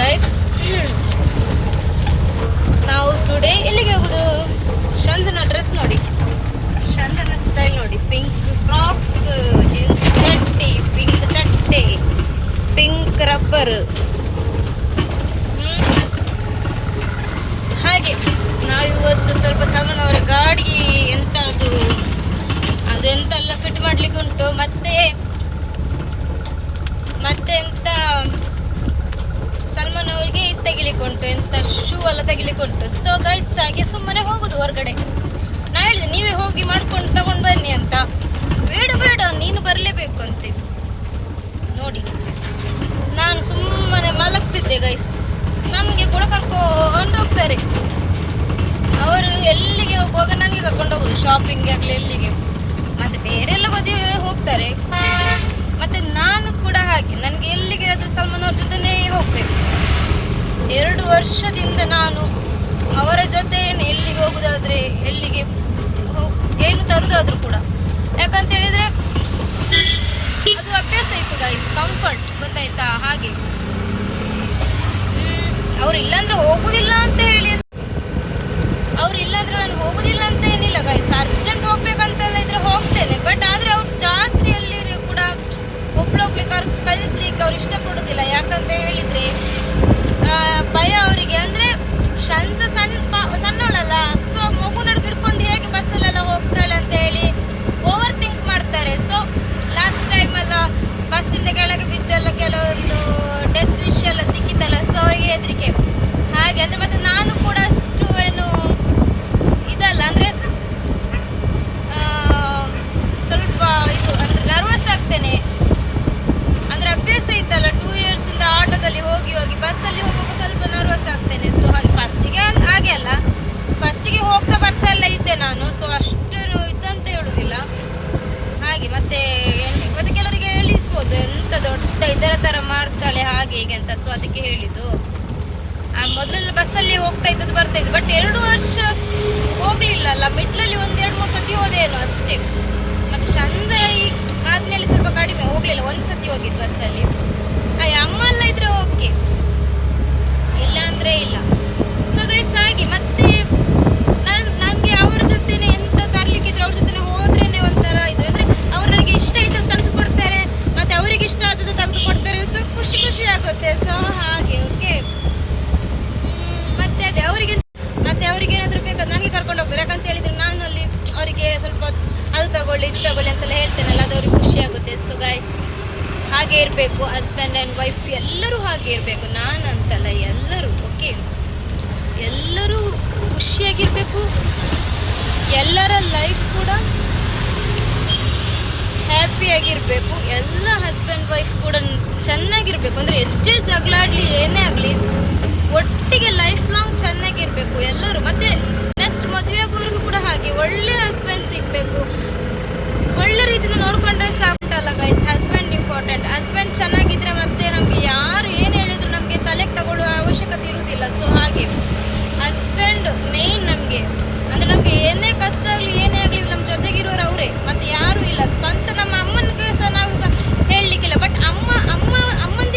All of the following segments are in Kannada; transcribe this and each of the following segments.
ಗೈಸ್ ನಾವು ಟುಡೇ ಎಲ್ಲಿಗೆ ಹೋಗುದು? ಚಂದನ ಡ್ರೆಸ್ ನೋಡಿ. ಚಂದನ ಸ್ಟೈಲ್ ನೋಡಿ. ಪಿಂಕ್ ಕ್ರಾಕ್ಸ್ ಜೀನ್ಸ್ ಚಟ್ಟಿ ಪಿಂಕ್ ಚಟ್ಟೆ ಪಿಂಕ್ ರಬ್ಬರ್ ಹಾಗೆ, ನಾವು ಇವತ್ತು ಸ್ವಲ್ಪ ಸಾಮಾನು ಅವರ ಗಾಡಿಗೆ ಎಂತ ಅದು, ಅದೆಂತೆಲ್ಲ ಫಿಟ್ ಮಾಡ್ಲಿಕ್ಕೆ ಉಂಟು. ಮತ್ತೆ ಮತ್ತೆ ಎಂತ ಸಲ್ಮಾನ್ ಅವರಿಗೆ ತೆಗಿಲಿಕ್ಕೆ ಉಂಟು ಎಂತ ಶೂ ಎಲ್ಲ ತೆಗಿಲಿಕ್ಕೆ ಉಂಟು ಸೊ ಗೈಸ್ ಹಾಗೆ ಸುಮ್ಮನೆ ಹೋಗುದು ಹೊರಗಡೆ. ನಾ ಹೇಳಿದೆ, ನೀವೇ ಹೋಗಿ ಮಾಡ್ಕೊಂಡು ತಗೊಂಡು ಬನ್ನಿ ಅಂತ. ಬೇಡ ಬೇಡ, ನೀನು ಬರಲೇಬೇಕು ಅಂತ. ನೋಡಿ. ನಾನು ಸುಮ್ಮನೆ ಮಲಗ್ತಿದ್ದೆ ಗೈಸ್ ನನಗೆ ಕೂಡ ಕರ್ಕೊಂಡು ಹೋಗ್ತಾರೆ. ಅವರು ಎಲ್ಲಿಗೆ ಹೋಗುವಾಗ ನನಗೆ ಕರ್ಕೊಂಡು ಹೋಗುದು. ಶಾಪಿಂಗ್ ಆಗಲಿ ಎಲ್ಲಿಗೆ. ಮತ್ತೆ ಬೇರೆ ಎಲ್ಲ ಬದಿ ಹೋಗ್ತಾರೆ. ಮತ್ತೆ ನಾನು ಕೂಡ ಹಾಗೆ. ನನಗೆ ಎಲ್ಲಿಗೆ ಅದು ಸಲ್ಮಾನ್ ಅವ್ರ ಜೊತೆನೇ ಹೋಗ್ಬೇಕು. ಎರಡು ವರ್ಷದಿಂದ ನಾನು ಅವರ ಜೊತೆ ಎಲ್ಲಿಗೆ ಹೋಗುದಾದ್ರೆ, ಎಲ್ಲಿಗೆ ಏನು ತರೋದಾದರೂ ಕೂಡ. ಯಾಕಂತ ಹೇಳಿದ್ರೆ, ಅದು ಅಭ್ಯಾಸ ಇತ್ತು ಗೈಸ್ ಕಂಫರ್ಟ್ ಗೊತ್ತಾಯ್ತಾ ಹಾಗೆ. ಅವ್ರು ಇಲ್ಲಾಂದ್ರೆ ಹೋಗುದಿಲ್ಲ ಅಂತ ಹೇಳಿ. ಅವ್ರು ಇಲ್ಲಾಂದ್ರೆ ನಾನು ಹೋಗುದಿಲ್ಲ ಅಂತ ಏನಿಲ್ಲ ಗೈಸ್ ಅರ್ಜೆಂಟ್ ಹೋಗ್ಬೇಕಂತೆಲ್ಲ ಇದ್ರೆ ಹೋಗ್ತೇನೆ ಬಟ್ ಆದ್ರೆ ಅವ್ರು ಜಾಸ್ತಿ ಅಲ್ಲಿ ಒಬ್ಳೊಬ್ಳಿ ಅವ್ರು ಕಳಿಸ್ಲಿಕ್ಕೆ ಅವ್ರು ಇಷ್ಟಪಡುದಿಲ್ಲ. ಯಾಕಂತ ಹೇಳಿದ್ರೆ ಭಯ ಅವರಿಗೆ. ಅಂದ್ರೆ, ಶಂಸ ಸಣ್ಣ ಸಣ್ಣವಳಲ್ಲ, ಸೊ ಮಗು ನಡ್ಬಿರ್ಕೊಂಡು ಹೇಗೆ ಬಸ್ಸಲ್ಲೆಲ್ಲ ಹೋಗ್ತಾಳೆ ಅಂತ ಹೇಳಿ ಓವರ್ ಥಿಂಕ್ ಮಾಡ್ತಾರೆ ಸೊ ಲಾಸ್ಟ್ ಟೈಮ್ ಎಲ್ಲ ಬಸ್ಸಿಂದ ಕೆಳಗೆ ಬಿದ್ದೆಲ್ಲ ಕೆಲವೊಂದು ಡೆತ್ ವಿಷ್ ಎಲ್ಲ ಸಿಕ್ಕಿದ್ದಲ್ಲ ಸೊ ಅವರಿಗೆ ಹೆದರಿಕೆ. ಹಾಗೆ, ಅಂದ್ರೆ ಮತ್ತೆ ನಾನು ಕೂಡ ಅಷ್ಟು ಏನು ಇದಲ್ಲ, ಅಂದ್ರೆ ಸ್ವಲ್ಪ ಇದು, ಅಂದ್ರೆ ನರ್ವಸ್ ಆಗ್ತೇನೆ. ಅಭ್ಯಾಸ ಇತ್ತಲ್ಲ ಟೂ ಇಯರ್ಸ್ ಇಂದ ಆಟೋದಲ್ಲಿ ಹೋಗಿ ಹೋಗಿ ಬಸ್ಸಲ್ಲಿ ಹೋಗುವಾಗ ಸ್ವಲ್ಪ ನರ್ವಸ್ ಆಗ್ತೇನೆ. ಸೊ ಹಾಗೆ ಫಸ್ಟಿಗೆ ಹಾಗೆ ಅಲ್ಲ. ಫಸ್ಟಿಗೆ ಹೋಗ್ತಾ ಬರ್ತಾ ಎಲ್ಲ ಇದ್ದೆ ನಾನು. ಸೊ ಅಷ್ಟು ಇದಂತ ಹೇಳುದಿಲ್ಲ. ಹಾಗೆ ಮತ್ತೆ ಮತ್ತೆ ಕೆಲವರಿಗೆ ಹೇಳಿಸ್ಬೋದು, ಎಂತ ದೊಡ್ಡ ಇದರ ತರ ಮಾಡ್ತಾಳೆ, ಹಾಗೆ ಹೀಗೆ ಅಂತ. ಸೊ ಅದಕ್ಕೆ ಹೇಳಿದ್ದು. ಆ, ಮೊದಲೆಲ್ಲ ಬಸ್ಸಲ್ಲಿ ಹೋಗ್ತಾ ಇದ್ದದ್ದು ಬರ್ತಾ ಇದ್ದು. ಬಟ್ ಎರಡು ವರ್ಷ ಹೋಗ್ಲಿಲ್ಲ ಅಲ್ಲ. ಮಿಡ್ಲಲ್ಲಿ ಒಂದ್ ಎರಡು ಮೂರು ಸತಿ ಹೋದೇನು ಅಷ್ಟೇ. ಮತ್ತೆ ಚಂದ ಈ ಆದ್ಮೇಲೆ ಸ್ವಲ್ಪ ಕಡಿಮೆ, ಹೋಗ್ಲಿಲ್ಲ ಒಂದ್ಸತಿ ಹೋಗಿದ್ ಹೋಗಿದ್ದು ಬಸ್ಸಲ್ಲಿ ಅಮ್ಮ ಎಲ್ಲ ಇದ್ರೆ ಓಕೆ ಇಲ್ಲ ಅಂದ್ರೆ ಇಲ್ಲ. ಸೊ ಗೈಸ್ ಹಾಗೆ, ಮತ್ತೆ ನಾನ್, ನನ್ಗೆ ಅವ್ರ ಜೊತೆನೆ ಎಂತ ತರ್ಲಿಕ್ಕಿದ್ರೆ, ಅವ್ರ ಜೊತೆನೆ ಹೋದ್ರೇನೆ ಒಂಥರ ಇದು. ಅಂದ್ರೆ ಅವ್ರು ನನಗೆ ಇಷ್ಟ ಇದ್ದು ತೆಗೆದು ಕೊಡ್ತಾರೆ, ಮತ್ತೆ ಅವರಿಗೆ ಇಷ್ಟ ಆದದ್ದು ತೆಗೆದು ಕೊಡ್ತಾರೆ ಸೊ ಖುಷಿ ಖುಷಿ ಆಗುತ್ತೆ. ಸೊ ಹಾಗೆ ಓಕೆ ಮತ್ತೆ ಅದೇ, ಅವರಿಗೆ ಮತ್ತೆ ಅವ್ರಿಗೆ ಏನಾದ್ರು ಬೇಕಾದ್ರೆ ನನಗೆ ಕರ್ಕೊಂಡು ಹೋಗ್ತಾರೆ. ಯಾಕಂತ ಹೇಳಿದ್ರೆ ನಾನು ಅಲ್ಲಿ ಅವರಿಗೆ ಸ್ವಲ್ಪ ಅದು ತಗೊಳ್ಳಿ, ಇದು ತಗೊಳ್ಳಿ ಅಂತೆಲ್ಲ ಹೇಳ್ತೇನಲ್ಲ ಅದು ಅವ್ರಿಗೆ ಖುಷಿ ಆಗುತ್ತೆ ಸೊ ಗೈಸ್ ಹಾಗೆ ಇರಬೇಕು ಹಸ್ಬೆಂಡ್ ಆ್ಯಂಡ್ ವೈಫ್ ಎಲ್ಲರೂ ಹಾಗೆ ಇರಬೇಕು. ನಾನು ಅಂತಲ್ಲ ಎಲ್ಲರೂ ಓಕೆ ಎಲ್ಲರೂ ಖುಷಿಯಾಗಿರಬೇಕು. ಎಲ್ಲರ ಲೈಫ್ ಕೂಡ ಹ್ಯಾಪಿಯಾಗಿರಬೇಕು ಎಲ್ಲ ಹಸ್ಬೆಂಡ್ ವೈಫ್ ಕೂಡ ಚೆನ್ನಾಗಿರ್ಬೇಕು. ಅಂದರೆ ಎಷ್ಟೇ ಜಗಳಾಡಲಿ ಏನೇ ಆಗಲಿ, ಒಟ್ಟಿಗೆ ಲೈಫ್ ಲಾಂಗ್ ಚೆನ್ನಾಗಿರ್ಬೇಕು ಎಲ್ಲರೂ. ಮತ್ತೆ ನೆಕ್ಸ್ಟ್ ಮದುವೆ ಆಗೋರ್ಗು ಕೂಡ ಹಾಗೆ. ಒಳ್ಳೆ ಹಸ್ಬೆಂಡ್ ಸಿಗಬೇಕು. ಒಳ್ಳೆ ರೀತಿಯಿಂದ ನೋಡ್ಕೊಂಡ್ರೆ ಸಾಕಲ್ಲ ಗೈಸ್ ಹಸ್ಬೆಂಡ್ ಇಂಪಾರ್ಟೆಂಟ್ ಚೆನ್ನಾಗಿದ್ರೆ ಮತ್ತೆ ನಮ್ಗೆ ಯಾರು ಏನ್ ಹೇಳಿದ್ರು ನಮ್ಗೆ ತಲೆಗೆ ತಗೊಳ್ಳುವ ಅವಶ್ಯಕತೆ ಇರುವುದಿಲ್ಲ. ಸೊ ಹಾಗೆ ಹಸ್ಬೆಂಡ್ ಮೇನ್ ನಮ್ಗೆ. ಅಂದ್ರೆ ನಮ್ಗೆ ಏನೇ ಕಷ್ಟ ಆಗ್ಲಿ, ಏನೇ ಆಗ್ಲಿ ನಮ್ ಜೊತೆಗಿರೋರು ಅವರೇ. ಮತ್ತೆ ಯಾರು ಇಲ್ಲ. ಸ್ವಂತ ನಮ್ಮ ಅಮ್ಮನಿಗೆ ಸಹ ನಾವು ಹೇಳಲಿಕ್ಕಿಲ್ಲ. ಬಟ್ ಅಮ್ಮ ಅಮ್ಮ ಅಮ್ಮಂದಿರು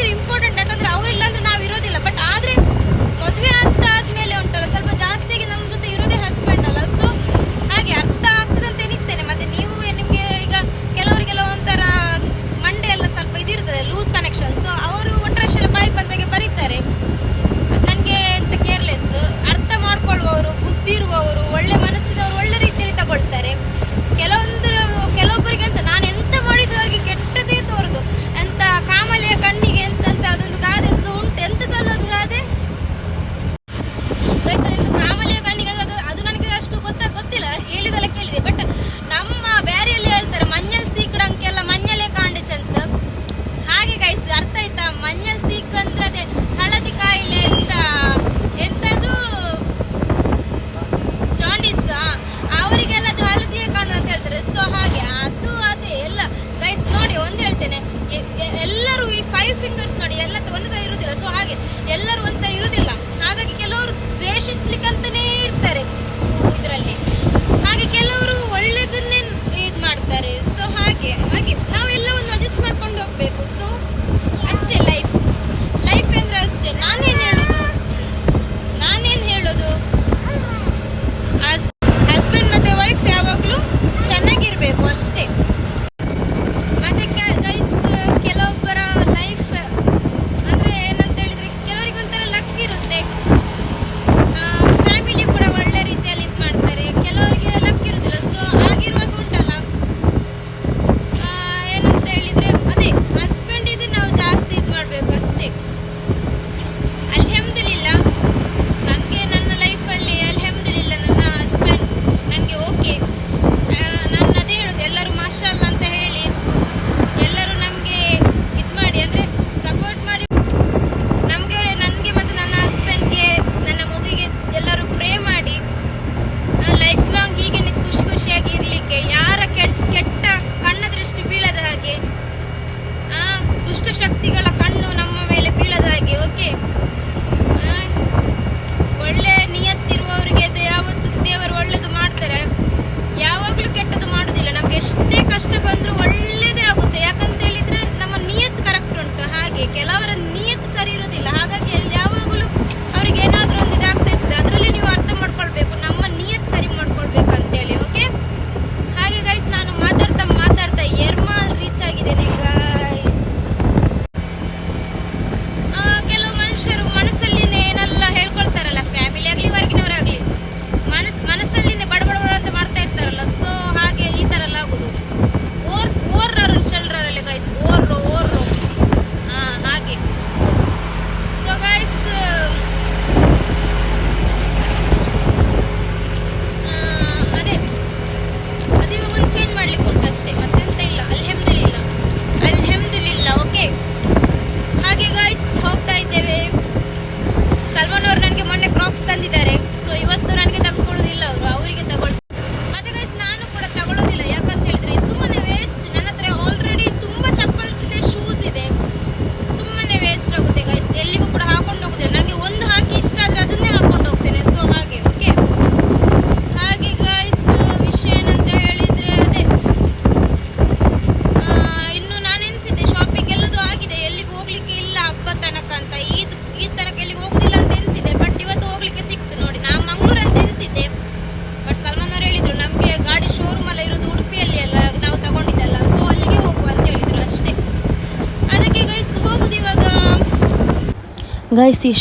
ಹಾಗೆ ಹಾಗೆ ನಾವೆಲ್ಲ ಒಂದು ಅಡ್ಜಸ್ಟ್ ಮಾಡ್ಕೊಂಡು ಹೋಗ್ಬೇಕು. ಸೊ ಅಷ್ಟೇ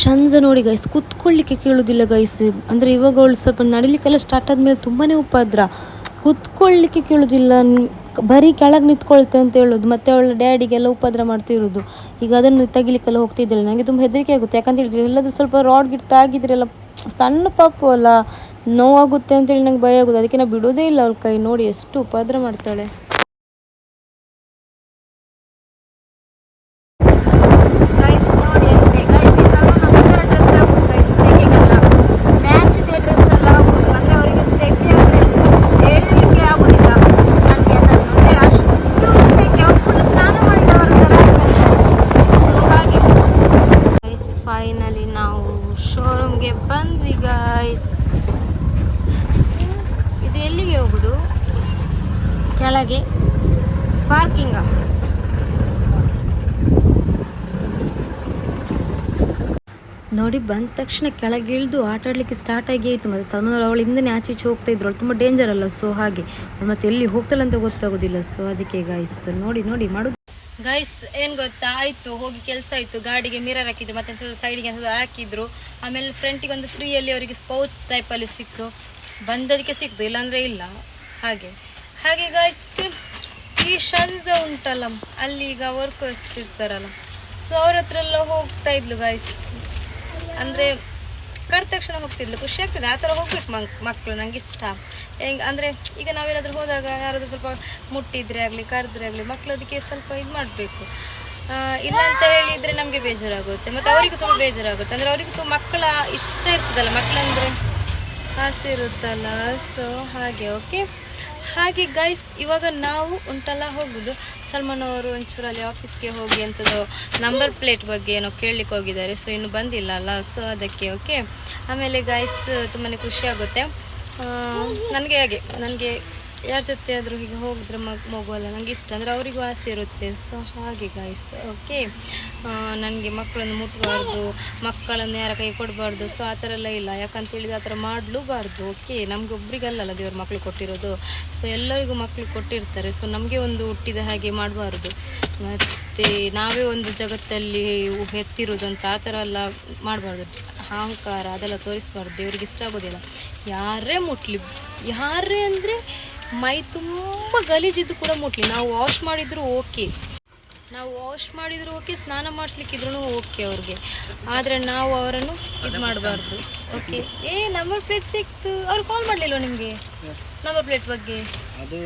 ಶಂಜ ನೋಡಿ ಗೈಸ್, ಕೂತ್ಕೊಳ್ಳಿಕ್ಕೆ ಕೇಳೋದಿಲ್ಲ ಗೈಸ್. ಅಂದರೆ ಇವಾಗ ಅವಳು ಸ್ವಲ್ಪ ನಡಿಲಿಕ್ಕೆಲ್ಲ ಸ್ಟಾರ್ಟ್ ಆದಮೇಲೆ ತುಂಬಾ ಉಪದ್ರ. ಕೂತ್ಕೊಳ್ಳಿಕ್ಕೆ ಕೇಳೋದಿಲ್ಲ ಬರೀ ಕೆಳಗೆ ನಿಂತ್ಕೊಳ್ತೆ ಅಂತ ಹೇಳೋದು, ಮತ್ತೆ ಅವಳ ಡ್ಯಾಡಿಗೆಲ್ಲ ಉಪದ್ರ ಮಾಡ್ತಿರೋದು ಈಗ ಅದನ್ನು ತೆಗಿಲಿಕ್ಕೆಲ್ಲ ಹೋಗ್ತಿದ್ದಿಲ್ಲ ನನಗೆ ತುಂಬ ಹೆದರಿಕೆ ಆಗುತ್ತೆ. ಯಾಕಂತ ಹೇಳಿದ್ರೆ ಎಲ್ಲದು ಸ್ವಲ್ಪ ರಾಡ್ ಗಿಟ್ ತಾಗಿದ್ರೆಲ್ಲ ಸಣ್ಣ ಪಾಪು ಅಲ್ಲ, ನೋವಾಗುತ್ತೆ ಅಂತೇಳಿ ನಂಗೆ ಭಯ ಆಗೋದು. ಅದಕ್ಕೆ ನಾನು ಬಿಡೋದೇ ಇಲ್ಲ ಅವಳ ಕೈ, ನೋಡಿ ಎಷ್ಟು ಉಪದ್ರ ಮಾಡ್ತಾಳೆ ಗೈಸ್ ನೋಡಿ ಅಂತೆ ಗೈಸ್ ಈ ಸಾಮಾನು ಈ ಥರ ಡ್ರೆಸ್ ಹಾಕೋದು ಗೈಸ್ ಸೆಕೆಗೆಲ್ಲ ಮ್ಯಾಚ್ ಇದೆ ಡ್ರೆಸ್ ಎಲ್ಲ ಹಾಕೋದು ಅಂದರೆ ಅವರಿಗೆ ಸೆಕೆ ಅಂದರೆ ಹೇಳಲಿಕ್ಕೆ ಆಗೋದಿಲ್ಲ ನನಗೆ ಅದನ್ನು ಅಂದರೆ ಅಷ್ಟು ಸೆಕೆ ಅವ್ರು ಫುಲ್ ಸ್ನಾನ ಮಾಡಿದವರ ಥರ ಆಗ್ತಾರೆ ಸೊ ಹಾಗೆ ಗೈಸ್ ಫೈನಲಿ ನಾವು ಶೋರೂಮ್ಗೆ ಬಂದ್ವಿ ಗೈಸ್ ಇದು ಎಲ್ಲಿಗೆ ಹೋಗುದು? ಕೆಳಗೆ. ಪಾರ್ಕಿಂಗ ನೋಡಿ, ಬಂದ ತಕ್ಷಣ ಕೆಳಗೆ ಇಳಿದು ಆಟ ಆಡಲಿಕ್ಕೆ ಸ್ಟಾರ್ಟ್ ಆಗಿ ಆಯಿತು. ಮತ್ತು ಸಣ್ಣವರು ಅವಳು ಹಿಂದೆ ಆಚೆ ಈಚೆ ಹೋಗ್ತಾ ಇದ್ರು. ಅವಳು ತುಂಬ ಡೇಂಜರ್ ಅಲ್ಲ ಸೊ ಹಾಗೆ. ಮತ್ತೆ ಎಲ್ಲಿ ಹೋಗ್ತಾಳೆ ಅಂತ ಗೊತ್ತಾಗೋದಿಲ್ಲ. ಸೊ ಅದಕ್ಕೆ ಗಾಯಿಸ್ ನೋಡಿ ನೋಡಿ ಮಾಡೋದು ಗೈಸ್ ಏನ್ ಗೊತ್ತಾ? ಆಯ್ತು, ಹೋಗಿ ಕೆಲಸ ಆಯ್ತು. ಗಾಡಿಗೆ ಮಿರರ್ ಹಾಕಿದ್ರು, ಮತ್ತೆ ಸೈಡಿಗೆ ಅಂತ ಹಾಕಿದ್ರು. ಆಮೇಲೆ ಫ್ರಂಟಿಗೆ ಒಂದು ಫ್ರೀಯಲ್ಲಿ ಅವರಿಗೆ ಪೌಚ್ ಟೈಪಲ್ಲಿ ಸಿಕ್ತು. ಬಂದದಕ್ಕೆ ಸಿಕ್ತು, ಇಲ್ಲಾಂದ್ರೆ ಇಲ್ಲ. ಹಾಗೆ. ಹಾಗೆ ಗೈಸ್ ಈ ಶಂಜ ಉಂಟಲ್ಲ, ಅಲ್ಲಿ ಈಗ ವರ್ಕರ್ಸ್ ಇರ್ತಾರಲ್ಲ. ಸೊ ಅವ್ರ ಹತ್ರ ಎಲ್ಲ ಹೋಗ್ತಾ ಇದ್ಲು ಗೈಸ್ ಅಂದ್ರೆ ಕರೆದ ತಕ್ಷಣ ಹೋಗ್ತಿದ್ಲು. ಖುಷಿ ಆಗ್ತದೆ. ಆ ಥರ ಹೋಗ್ಬೇಕು ಮಕ್ ಮಕ್ಕಳು ನಂಗೆ ಇಷ್ಟ. ಹೆಂಗ್, ಅಂದರೆ ಈಗ ನಾವೆಲ್ಲಾದರೂ ಹೋದಾಗ ಯಾರಾದರೂ ಸ್ವಲ್ಪ ಮುಟ್ಟಿದ್ರೆ ಆಗಲಿ, ಕರೆದ್ರೆ ಆಗಲಿ ಮಕ್ಕಳು ಅದಕ್ಕೆ ಸ್ವಲ್ಪ ಇದು ಮಾಡಬೇಕು. ಇಲ್ಲ ಅಂತ ಹೇಳಿದರೆ ನಮಗೆ ಬೇಜಾರಾಗುತ್ತೆ. ಮತ್ತು ಅವರಿಗೂ ಸ್ವಲ್ಪ ಬೇಜಾರಾಗುತ್ತೆ. ಅಂದರೆ ಅವರಿಗೂ ಮಕ್ಕಳ ಇಷ್ಟ ಇರ್ತದಲ್ಲ. ಮಕ್ಕಳಂದ್ರೆ ಆಸೆ ಇರುತ್ತಲ್ಲ. ಸೊ ಹಾಗೆ ಓಕೆ ಹಾಗೆ ಗೈಸ್ ಇವಾಗ ನಾವು ಉಂಟಲ್ಲ, ಹೋಗುದು. ಸಲ್ಮಾನ್ ಅವರು ಒಂಚೂರಲ್ಲಿ ಆಫೀಸ್ಗೆ ಹೋಗಿ ಅಂತದ್ದು ನಂಬರ್ ಪ್ಲೇಟ್ ಬಗ್ಗೆ ಏನೋ ಕೇಳಲಿಕ್ಕೆ ಹೋಗಿದ್ದಾರೆ. ಸೊ ಇನ್ನು ಬಂದಿಲ್ಲ ಅಲ್ಲ. ಸೊ ಅದಕ್ಕೆ ಓಕೆ ಆಮೇಲೆ ಗೈಸ್ ತುಂಬಾ ಖುಷಿ ಆಗುತ್ತೆ. ನನಗೆ ಹಾಗೆ, ನನಗೆ ಯಾರ ಜೊತೆ ಆದರೂ ಹೀಗೆ ಹೋಗಿದ್ರೆ ಮಗ್ ಮಗುವಲ್ಲ ನನಗೆ ಇಷ್ಟ. ಅಂದರೆ ಅವರಿಗೂ ಆಸೆ ಇರುತ್ತೆ. ಸೊ ಹಾಗೆ ಗಾಯ್ಸ್ ಓಕೆ ನನಗೆ ಮಕ್ಕಳನ್ನು ಮುಟ್ಟಬಾರ್ದು ಮಕ್ಕಳನ್ನು ಯಾರ ಕೈ ಕೊಡಬಾರ್ದು. ಸೊ ಆ ಥರ ಎಲ್ಲ ಇಲ್ಲ. ಯಾಕಂತೇಳಿದ್ರೆ ಆ ಥರ ಮಾಡಲೂಬಾರ್ದು. ಓಕೆ ನಮ್ಗೆ ಒಬ್ರಿಗಲ್ಲಲ್ಲ ದೇವ್ರ ಮಕ್ಕಳು ಕೊಟ್ಟಿರೋದು. ಸೊ ಎಲ್ಲರಿಗೂ ಮಕ್ಕಳು ಕೊಟ್ಟಿರ್ತಾರೆ. ಸೊ ನಮಗೆ ಒಂದು ಹುಟ್ಟಿದ ಹಾಗೆ ಮಾಡಬಾರ್ದು. ಮತ್ತು ನಾವೇ ಒಂದು ಜಗತ್ತಲ್ಲಿ ಎತ್ತಿರೋದು ಅಂತ ಆ ಥರ ಎಲ್ಲ ಮಾಡಬಾರ್ದು. ಅಹಂಕಾರ ಅದೆಲ್ಲ ತೋರಿಸ್ಬಾರ್ದು. ದೇವ್ರಿಗೆ ಇಷ್ಟ ಆಗೋದಿಲ್ಲ ಯಾರೇ ಮುಟ್ಲಿ. ಯಾರೇ ಅಂದರೆ ಮೈ ತುಂಬ ಗಲೀಜಿದ್ದು ಕೂಡ ಮುಟ್ಲಿ. ನಾವು ವಾಶ್ ಮಾಡಿದ್ರು ಓಕೆ ನಾವು ವಾಶ್ ಮಾಡಿದ್ರು ಓಕೆ ಸ್ನಾನ ಮಾಡಿಸ್ಲಿಕ್ಕಿದ್ರು ಓಕೆ ಅವ್ರಿಗೆ. ಆದರೆ ನಾವು ಅವರನ್ನು ಇದು ಮಾಡಬಾರ್ದು. ಓಕೆ ಏ ನಂಬರ್ ಪ್ಲೇಟ್ ಸಿಕ್ತು. ಅವ್ರು ಕಾಲ್ ಮಾಡಲಿಲ್ವ ನಿಮಗೆ? ನಂಬರ್ ಪ್ಲೇಟ್ ಬಗ್ಗೆ? ಅದು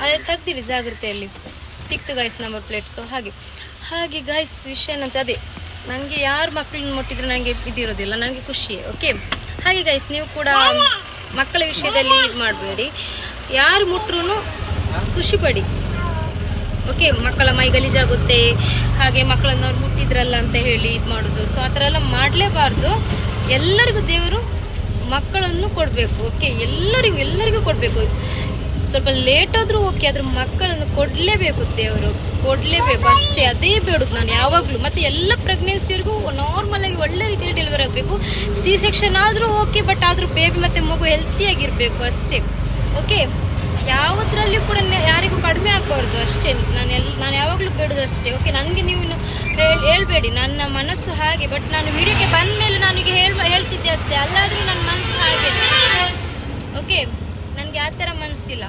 ಅದೇ ತೆಗ್ದಿಡಿ ಜಾಗ್ರತೆಯಲ್ಲಿ. ಸಿಕ್ತು ಗಾಯ್ಸ್ ನಂಬರ್ ಪ್ಲೇಟ್ಸು ಹಾಗೆ. ಹಾಗೆ ಗಾಯ್ಸ್ ವಿಷಯ ಏನಂತ ಅದೇ. ನನಗೆ ಯಾರು ಮಕ್ಕಳನ್ನ ಮುಟ್ಟಿದ್ರು ನನಗೆ ಇದಿರೋದಿಲ್ಲ. ನನಗೆ ಖುಷಿ. ಓಕೆ ಹಾಗೆ ಗೈಸ್ ನೀವು ಕೂಡ ಮಕ್ಕಳ ವಿಷಯದಲ್ಲಿ ಇದು ಮಾಡಬೇಡಿ. ಯಾರು ಮುಟ್ರೂ ಖುಷಿ ಪಡಿ. ಓಕೆ ಮಕ್ಕಳ ಮೈ ಗಲೀಜಾಗುತ್ತೆ. ಹಾಗೆ ಮಕ್ಕಳನ್ನು ಅವ್ರು ಮುಟ್ಟಿದ್ರಲ್ಲ ಅಂತ ಹೇಳಿ ಇದು ಮಾಡೋದು. ಸೊ ಆ ಥರ ಎಲ್ಲ ಮಾಡಲೇಬಾರ್ದು. ಎಲ್ಲರಿಗೂ ದೇವರು ಮಕ್ಕಳನ್ನು ಕೊಡಬೇಕು. ಓಕೆ ಎಲ್ಲರಿಗೂ ಎಲ್ಲರಿಗೂ ಕೊಡಬೇಕು. ಸ್ವಲ್ಪ ಲೇಟ್ ಆದ್ರೂ ಓಕೆ ಅದ್ರ ಮಕ್ಕಳನ್ನು ಕೊಡಲೇಬೇಕು ದೇವರು, ಕೊಡಲೇಬೇಕು. ಅಷ್ಟೇ, ಅದೇ ಬೇಡುದು ನಾನು ಯಾವಾಗಲೂ. ಮತ್ತೆ ಎಲ್ಲ ಪ್ರೆಗ್ನೆನ್ಸಿಯರಿಗೂ ನಾರ್ಮಲ್ ಆಗಿ ಒಳ್ಳೆ ರೀತಿಯಲ್ಲಿ ಡೆಲಿವರಿ ಆಗಬೇಕು. ಸಿ ಸೆಕ್ಷನ್ ಆದರೂ ಓಕೆ ಬಟ್ ಆದರೂ ಬೇಬಿ ಮತ್ತು ಮಗು ಹೆಲ್ತಿಯಾಗಿರಬೇಕು ಅಷ್ಟೇ. ಓಕೆ ಯಾವುದ್ರಲ್ಲಿ ಕೂಡ ಯಾರಿಗೂ ಕಡಿಮೆ ಆಗಬಾರ್ದು ಅಷ್ಟೇ. ನಾನು ಎಲ್ ನಾನು ಯಾವಾಗಲೂ ಬೇಡುದು ಅಷ್ಟೇ. ಓಕೆ ನನಗೆ ನೀವು ಹೇಳ್ಬೇಡಿ. ನನ್ನ ಮನಸ್ಸು ಹಾಗೆ ಬಟ್ ನಾನು ವಿಡಿಯೋಕ್ಕೆ ಬಂದ ಮೇಲೆ ನನಗೆ ಹೇಳ್ ಹೇಳ್ತಿದ್ದೆ ಅಷ್ಟೇ. ಅಲ್ಲಾದ್ರೂ ನನ್ನ ಮನಸ್ಸು ಹಾಗೆ. ಓಕೆ ನನಗೆ ಆ ಥರ ಮನಸ್ಸಿಲ್ಲ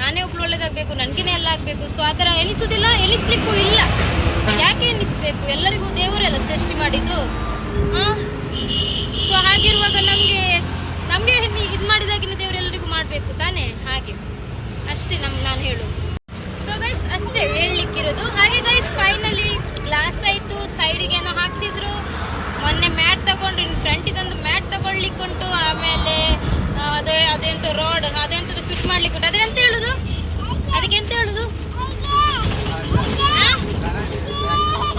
ನಾನೇ ಒಬ್ಳು ಒಳ್ಳೇದಾಗಬೇಕು ನನಗೇನೆ ಎಲ್ಲ ಆಗಬೇಕು. ಸೊ ಆ ಥರ ಎನಿಸೋದಿಲ್ಲ ಎನಿಸ್ಲಿಕ್ಕೂ ಇಲ್ಲ. ಯಾಕೆ ಎನಿಸ್ಬೇಕು ಎಲ್ಲರಿಗೂ ದೇವರೆಲ್ಲ ಸೃಷ್ಟಿ ಮಾಡಿದ್ದು. ಸೊ ಹಾಗಿರುವಾಗ ನಮಗೆ ನಮಗೆ ಇದು ಮಾಡಿದಾಗಿನ ದೇವರೆಲ್ಲರಿಗೂ ಮಾಡಬೇಕು ತಾನೇ? ಹಾಗೆ. ಅಷ್ಟೇ ನಮ್, ನಾನು ಹೇಳೋದು. ಸೊ ಗೈಸ್ ಅಷ್ಟೇ ಹೇಳಲಿಕ್ಕಿರೋದು. ಹಾಗೆ ಗೈಸ್ ಫೈನಲಿ ಗ್ಲಾಸ್ ಆಯಿತು. ಸೈಡಿಗೆ ಏನೋ ಹಾಕ್ಸಿದ್ರು. ಮೊನ್ನೆ ಮ್ಯಾಟ್ ತಗೊಂಡ್ರು ಇನ್ನು ಫ್ರಂಟಿದೊಂದು ಮ್ಯಾಟ್ ತಗೊಳ್ಲಿಕ್ಕುಂಟು. ಆಮೇಲೆ ಅದೇ, ಅದೆಂತ ರೋಡ್ ಅದೆಂತದ್ದು ಫಿಟ್ ಮಾಡ್ಲಿಕ್ಕೆ ಉಂಟು. ಅದೆಂತ ಹೇಳುದು? ಅದಕ್ಕೆ ಎಂತ ಹೇಳುದು?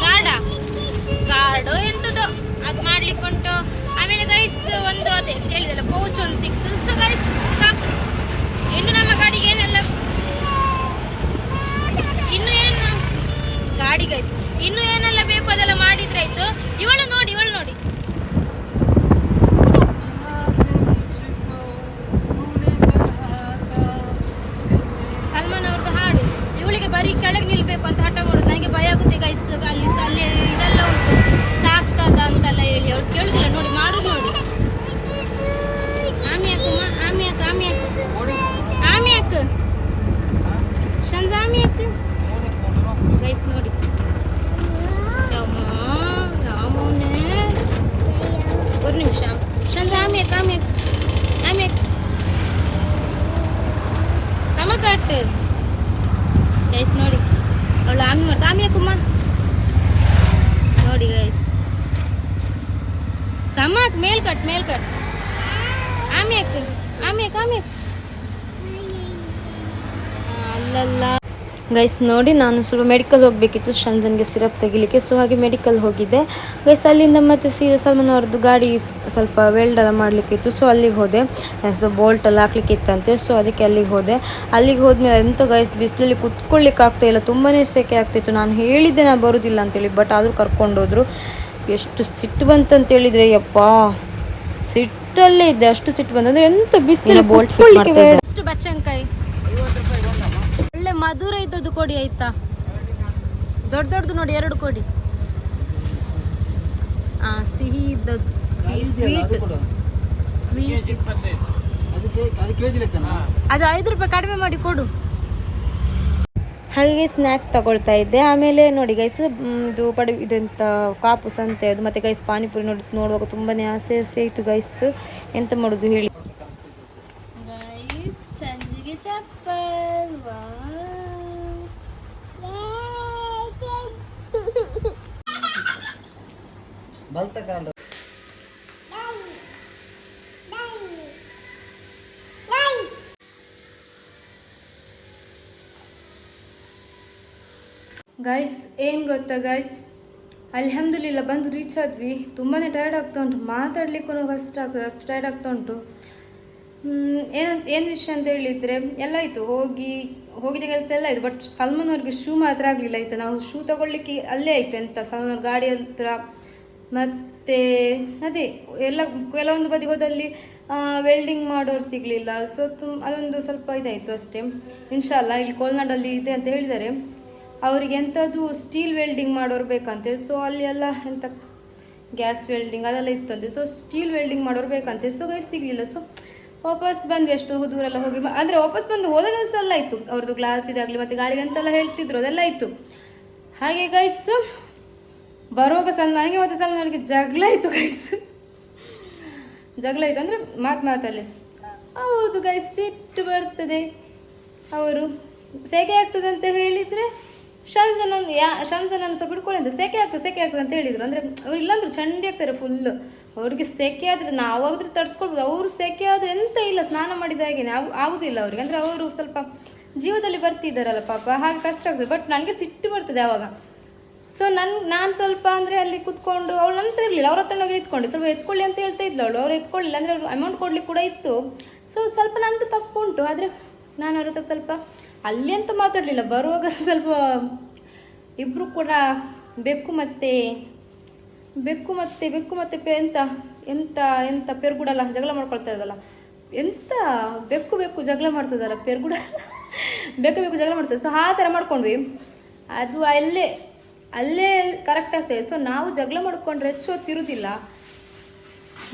ಗಾರ್ಡ ಗಾರ್ಡು ಎಂತದ್ದು ಅದು ಮಾಡ್ಲಿಕ್ಕುಂಟು ಆಮೇಲೆ ಗೈಸ್ ಒಂದು ಅದೇ ಹೇಳಿದಲ್ಲ ಪೌಚ್ ಒಂದು ಸಿಕ್ತು. ಸೊ ಗೈಸ್ ಸಾಕು. ಇನ್ನು ನಮ್ಮ ಗಾಡಿಗೆ ಏನೆಲ್ಲ? ಇನ್ನು ಏನು? ಗಾಡಿ ಗೈಸ್ ಇನ್ನು ಏನೆಲ್ಲ ಬೇಕು ಅದೆಲ್ಲ ಮಾಡಿದ್ರೆ ಆಯ್ತು. ಇವಳು ನೋಡಿ, ಇವಳು ಅವ್ರಿಗೆ ಕೆಳಗೆ ನಿಲ್ಬೇಕು ಅಂತ ಹಠ ಮಾಡುದು ನನಗೆ ಭಯ ಆಗುತ್ತೆ ಗೈಸ್ ಅಲ್ಲಿ ಅಲ್ಲಿ ಇದೆಲ್ಲ ಉಂಟು. ಸಾಕ್ತದ ಅಂತೆಲ್ಲ ಹೇಳಿ ಅವ್ರು ಕೇಳುದಿಲ್ಲ. ನೋಡಿ ಮಾಡೋದು ನೋಡಿ ಆಮಿ ಹಾಕುಮ್ಮ ಆಮಿ ಹಾಕು ಆಮಿ ಹಾಕು. ಆಮಿ ಹಾಕು. ಶಂಜ, ಆಮಿ ಹಾಕು. ಗೈಸ್ ನೋಡಿ. ಒಂದು ನಿಮಿಷ. ಶಂಜ, ಆಮಿ ಹಾಕು, ಆಮೆ ಹಾಕು. ಆಮಿ ಹಾಕು. ಸಮಕಟ್ಟು. ಗೈಸ್ ನೋಡಿ. ಅವಳು ಆಮಿ ಮಾಡ್ತಾ ಆಮಿಯ ಕುಮ್ಮ ನೋಡಿ ಗೈಸ್ ಸಮಾಕ್ ಮೇಲ್ ಕಟ್ ಮೇಲ್ ಕಟ್. ಆಮಿ ಆಮಿ ಆಮಿ ಅಲ್ಲಲ್ಲ. ಗೈಸ್ ನೋಡಿ ನಾನು ಸ್ವಲ್ಪ ಮೆಡಿಕಲ್ ಹೋಗಬೇಕಿತ್ತು ಶಂಜನ್ಗೆ ಸಿರಪ್ ತೆಗಿಲಿಕ್ಕೆ. ಸೊ ಹಾಗೆ ಮೆಡಿಕಲ್ ಹೋಗಿದ್ದೆ. ಗೈಸ್ ಅಲ್ಲಿಂದ ಮತ್ತೆ ಸೀದಾ ಸಲ್ಮಾನ್ ಅವ್ರದ್ದು ಗಾಡಿ ಸ್ವಲ್ಪ ವೆಲ್ಡ್ ಎಲ್ಲ ಮಾಡಲಿಕ್ಕಿತ್ತು. ಸೊ ಅಲ್ಲಿಗೆ ಹೋದೆ. ಸ್ವಲ್ಪ ಬೋಲ್ಟ್ ಎಲ್ಲ ಹಾಕ್ಲಿಕ್ಕೆ ಇತ್ತಂತೆ ಸೊ ಅದಕ್ಕೆ ಅಲ್ಲಿಗೆ ಹೋದೆ. ಅಲ್ಲಿಗೆ ಹೋದ್ಮೇಲೆ ಎಂತ ಗೈಸ್ ಬಿಸಿಲಲ್ಲಿ ಕುತ್ಕೊಳ್ಳಿಕ್ಕೆ ಆಗ್ತಾ ಇಲ್ಲ. ತುಂಬಾ ಸೆಕೆ ಆಗ್ತಿತ್ತು. ನಾನು ಹೇಳಿದ್ದೆ ನಾನು ಬರೋದಿಲ್ಲ ಅಂತೇಳಿ ಬಟ್ ಆದರೂ ಕರ್ಕೊಂಡೋದ್ರು ಎಷ್ಟು ಸಿಟ್ಟು ಬಂತಂತ ಹೇಳಿದ್ರೆ ಯಪ್ಪ! ಸಿಟ್ಟಲ್ಲೇ ಇದ್ದೆ. ಅಷ್ಟು ಸಿಟ್ಟು ಬಂತಂದ್ರೆ ಎಂತ ಬಿಸಿಲು ಬೋಲ್ಟ್ ಎಷ್ಟು ಬಚ್ಚನ್ಕಾಯಿ ಒಳ್ಳೆ ಮಧುರ ಇದ್ದದ್ದು ಕೊಡಿ ಆಯ್ತಾ? ದೊಡ್ಡ ದೊಡ್ಡದು ನೋಡಿ ಎರಡು ಕೊಡಿ. ಆ ಸಿಹಿ ಇದ್ದದ್ದು ಸಿಹಿ ಸ್ವೀಟ್ ಸ್ವೀಟ್ ಅದಕ್ಕೆ ಅದು ಐದು ರೂಪಾಯಿ ಕಡಿಮೆ ಮಾಡಿ ಕೊಡು. ಹಾಗೆ ಸ್ನ್ಯಾಕ್ಸ್ ತಗೊಳ್ತಾ ಇದ್ದೆ. ಆಮೇಲೆ ನೋಡಿ ಗೈಸ್ ಇದು ಪಡ ಇದೆಂತ ಕಾಪು ಸಂತೆ ಅದು ಮತ್ತೆ ಗೈಸ್ ಪಾನಿಪುರಿ ನೋಡಿ ನೋಡುವಾಗ ತುಂಬಾ ಆಸೆ ಆಸೆ ಆಯಿತು ಗೈಸ್ ಎಂತ ಮಾಡೋದು ಹೇಳಿ. ಗೈಸ್ ಸಂಜಿಗೆ ಚಪ್ಪಲ್ ಬಲ್ತ ಕಾಂಡ ಗೈಸ್ ಏನು ಗೊತ್ತಾ ಗೈಸ್ ಅಲ್ಹಮ್ದುಲಿಲ್ಲ ಬಂದು ರೀಚ್ ಆದ್ವಿ. ತುಂಬಾ ಟೈರ್ಡ್ ಆಗ್ತಾ ಉಂಟು. ಮಾತಾಡ್ಲಿಕ್ಕೂ ಕಷ್ಟ ಆಗ್ತದೆ ಅಷ್ಟು ಟೈರ್ಡ್ ಆಗ್ತಾ ಉಂಟು. ಏನಂತ ಏನು ವಿಷಯ ಅಂತ ಹೇಳಿದರೆ, ಎಲ್ಲ ಆಯಿತು, ಹೋಗಿ ಹೋಗಿದ ಕೆಲಸ ಎಲ್ಲ ಆಯಿತು ಬಟ್ ಸಲ್ಮಾನ್ ಅವ್ರಿಗೆ ಶೂ ಮಾತ್ರ ಆಗಲಿಲ್ಲ, ಆಯಿತಾ? ನಾವು ಶೂ ತಗೊಳ್ಳಿಕ್ಕೆ ಅಲ್ಲೇ ಆಯಿತು ಅಂತ ಸಲ್ಮಾನ್ ಅವ್ರ ಗಾಡಿ ಹತ್ರ. ಮತ್ತು ಅದೇ, ಎಲ್ಲ ಕೆಲವೊಂದು ಬದಿ ಹೋದಲ್ಲಿ ವೆಲ್ಡಿಂಗ್ ಮಾಡೋರು ಸಿಗಲಿಲ್ಲ ಸೊ ತುಂಬ ಅದೊಂದು ಸ್ವಲ್ಪ ಇದಾಯಿತು ಅಷ್ಟೇ. ಇನ್ಶಾಲ್ಲ ಇಲ್ಲಿ ಕೋಲ್ನಾಡಲ್ಲಿ ಇದೆ ಅಂತ ಹೇಳಿದ್ದಾರೆ ಅವರಿಗೆ ಎಂಥದ್ದು ಸ್ಟೀಲ್ ವೆಲ್ಡಿಂಗ್ ಮಾಡೋರು ಬೇಕಂತೆ ಸೊ ಅಲ್ಲಿ ಎಲ್ಲ ಎಂಥ ಗ್ಯಾಸ್ ವೆಲ್ಡಿಂಗ್ ಅದೆಲ್ಲ ಇತ್ತಂತೆ ಸೊ ಸ್ಟೀಲ್ ವೆಲ್ಡಿಂಗ್ ಮಾಡೋರು ಬೇಕಂತೆ ಸೊ ಗೈಸ್ ಸಿಗಲಿಲ್ಲ ಸೊ ವಾಪಸ್ ಬಂದು ಎಷ್ಟು ದೂರೆಲ್ಲ ಹೋಗಿ ಅಂದರೆ ವಾಪಸ್ ಬಂದು ಹೋದ ಕೆಲಸ ಎಲ್ಲ ಇತ್ತು ಅವ್ರದ್ದು ಗ್ಲಾಸ್ ಇದಾಗಲಿ ಮತ್ತು ಗಾಡಿಗೆ ಅಂತೆಲ್ಲ ಹೇಳ್ತಿದ್ರು, ಅದೆಲ್ಲ ಇತ್ತು ಹಾಗೆ ಗೈಸ್ ಬರುವಾಗ ಸಲ್ಮಾನ್ಗೆ ಮತ್ತು ಸಲ್ಮಾನ್ಗೆ ಜಗಳ ಇತ್ತು ಗೈಸ್ ಜಗಳ ಇತ್ತು ಅಂದರೆ ಮಾತು ಮಾತಲ್ಲಿ. ಹೌದು ಗೈಸ್ ಸಿಟ್ಟು ಬರ್ತದೆ. ಅವರು ಸೆಕೆ ಆಗ್ತದೆ ಅಂತ ಹೇಳಿದರೆ ಶಂಸನ ಯಾ ಶಂಸನನ್ನು ಸ್ವಲ್ಪ ಬಿಡ್ಕೊಳ್ಳಿ ಅಂತ, ಸೆಕೆ ಆಗ್ತದೆ ಸೆಕೆ ಆಗ್ತದೆ ಅಂತ ಹೇಳಿದರು. ಅಂದರೆ ಅವ್ರು ಇಲ್ಲಾಂದ್ರೆ ಚಂಡಿ ಆಗ್ತಾರೆ ಫುಲ್ ಅವ್ರಿಗೆ ಸೆಕೆ ಆದರೆ ನಾವಾದ್ರೆ ತಡ್ಸ್ಕೊಳ್ಬೋದು. ಅವರು ಸೆಕೆ ಆದರೆ ಎಂತ ಇಲ್ಲ, ಸ್ನಾನ ಮಾಡಿದ ಹಾಗೇನೆ ಆಗ, ಆಗುದಿಲ್ಲ ಅವ್ರಿಗೆ. ಅಂದರೆ ಅವರು ಸ್ವಲ್ಪ ಜೀವದಲ್ಲಿ ಬರ್ತಿದ್ದಾರಲ್ಲ ಪಾಪ, ಹಾಗೆ ಕಷ್ಟ ಆಗ್ತದೆ. ಬಟ್ ನನಗೆ ಸಿಟ್ಟು ಬರ್ತದೆ ಆವಾಗ ಸೊ ನನ್, ನಾನು ಸ್ವಲ್ಪ ಅಂದರೆ ಅಲ್ಲಿ ಕುತ್ಕೊಂಡು ಅವಳು ನಂತರ ಇರಲಿಲ್ಲ. ಅವ್ರ ಹತ್ರ ಹೋಗಿ ನಿಂತ್ಕೊಂಡೆ. ಸ್ವಲ್ಪ ಎತ್ಕೊಳ್ಳಿ ಅಂತ ಹೇಳ್ತಾ ಇದ್ಲು ಅವಳು. ಅವ್ರು ಎತ್ಕೊಳ್ಳಿಲ್ಲ ಅಂದರೆ ಅವರು ಅಮೌಂಟ್ ಕೊಡ್ಲಿಕ್ಕೆ ಕೂಡ ಇತ್ತು. ಸೊ ಸ್ವಲ್ಪ ನಂದು ತಪ್ಪು ಉಂಟು. ಆದರೆ ನಾನು ಅವ್ರ ಹತ್ರ ಸ್ವಲ್ಪ ಅಲ್ಲಿ ಅಂತ ಮಾತಾಡಲಿಲ್ಲ. ಬರುವಾಗ ಸ್ವಲ್ಪ ಇಬ್ಬರು ಕೂಡ ಬೆಕ್ಕು ಮತ್ತು ಬೆಕ್ಕು ಮತ್ತು ಬೆಕ್ಕು ಮತ್ತು ಎಂತ ಎಂತ ಎಂತ ಪೆರ್ಗುಡಲ್ಲ, ಜಗಳ ಮಾಡ್ಕೊಳ್ತಾ ಇದ್ದಲ್ಲ. ಎಂತ ಬೆಕ್ಕು ಬೆಕ್ಕು ಜಗಳ ಮಾಡ್ತದಲ್ಲ ಪೆರ್ಗುಡ ಬೆಕ್ಕು ಬೆಕ್ಕು ಜಗಳ ಮಾಡ್ತದೆ ಸೊ ಆ ಥರ ಮಾಡ್ಕೊಂಡ್ವಿ. ಅದು ಅಲ್ಲೇ ಅಲ್ಲೇ ಕರೆಕ್ಟ್ ಆಗ್ತದೆ. ಸೊ ನಾವು ಜಗಳ ಮಾಡ್ಕೊಂಡ್ರೆ ಹೆಚ್ಚು ಹೊತ್ತಿರುವುದಿಲ್ಲ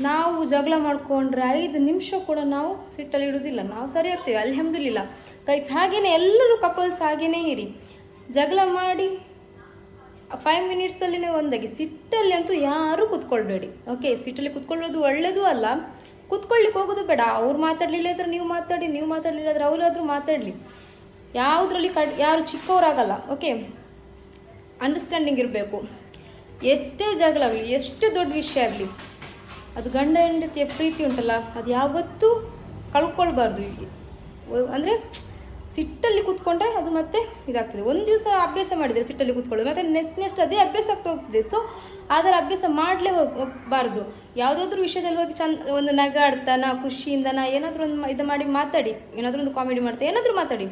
ನಾವು ಜಗಳ ಮಾಡ್ಕೊಂಡ್ರೆ ಐದು ನಿಮಿಷ ಕೂಡ ನಾವು ಸಿಟ್ಟಲ್ಲಿ ಇಡುವುದಿಲ್ಲ ನಾವು ಸರಿ ಆಗ್ತೇವೆ, ಅಲ್ಹಮ್ದುಲಿಲ್ಲ. ಕೈಸ್ ಹಾಗೇನೆ ಎಲ್ಲರೂ ಕಪಲ್ಸ್ ಹಾಗೇನೆ ಇರಿ. ಜಗಳ ಮಾಡಿ ಫೈವ್ ಮಿನಿಟ್ಸಲ್ಲಿನೇ ಒಂದಾಗಿ ಸಿಟ್ಟಲ್ಲಿ ಅಂತೂ ಯಾರೂ ಕುತ್ಕೊಳ್ಬೇಡಿ. ಓಕೆ ಸಿಟ್ಟಲ್ಲಿ ಕುತ್ಕೊಳ್ಳೋದು ಒಳ್ಳೆಯದು ಅಲ್ಲ. ಕುತ್ಕೊಳ್ಳಿಕ್ಕೆ ಹೋಗೋದು ಬೇಡ. ಅವ್ರು ಮಾತಾಡಲಿಲ್ಲ ಇದ್ರೆ ನೀವು ಮಾತಾಡಿ, ನೀವು ಮಾತಾಡಲಿಲ್ಲ ಇದ್ರೆ ಅವರಾದರೂ ಮಾತಾಡಲಿ. ಯಾವುದ್ರಲ್ಲಿ ಕಡ್, ಯಾರು ಚಿಕ್ಕವರಾಗಲ್ಲ. ಓಕೆ ಅಂಡರ್ಸ್ಟ್ಯಾಂಡಿಂಗ್ ಇರಬೇಕು. ಎಷ್ಟೇ ಜಗಳ ಎಷ್ಟು ಎಷ್ಟೇ ದೊಡ್ಡ ವಿಷಯ ಆಗಲಿ, ಅದು ಗಂಡ ಹೆಂಡತಿಯ ಪ್ರೀತಿ ಉಂಟಲ್ಲ, ಅದು ಯಾವತ್ತೂ ಕಳ್ಕೊಳ್ಬಾರ್ದು. ಅಂದರೆ ಸಿಟ್ಟಲ್ಲಿ ಕೂತ್ಕೊಂಡ್ರೆ ಅದು ಮತ್ತೆ ಇದಾಗ್ತದೆ. ಒಂದು ದಿವಸ ಅಭ್ಯಾಸ ಮಾಡಿದರೆ ಸಿಟ್ಟಲ್ಲಿ ಕೂತ್ಕೊಳ್ಳೋದು, ಮತ್ತು ನೆಕ್ಸ್ಟ್ ನೆಕ್ಸ್ಟ್ ಅದೇ ಅಭ್ಯಾಸ ಆಗ್ತಾ ಹೋಗ್ತದೆ. ಸೊ ಅದರ ಅಭ್ಯಾಸ ಮಾಡಲೇ ಹೋಗಬಾರ್ದು ಯಾವುದಾದ್ರೂ ವಿಷಯದಲ್ಲಿ ಹೋಗಿ ಚಂದ, ಒಂದು ನಗಾಡ್ತಾ ನಾ ಖುಷಿಯಿಂದ ನಾ ಏನಾದರೂ ಒಂದು ಇದು ಮಾಡಿ ಮಾತಾಡಿ. ಏನಾದರೂ ಒಂದು ಕಾಮಿಡಿ ಮಾಡ್ತಾ, ಏನಾದರೂ ಮಾತಾಡಿ.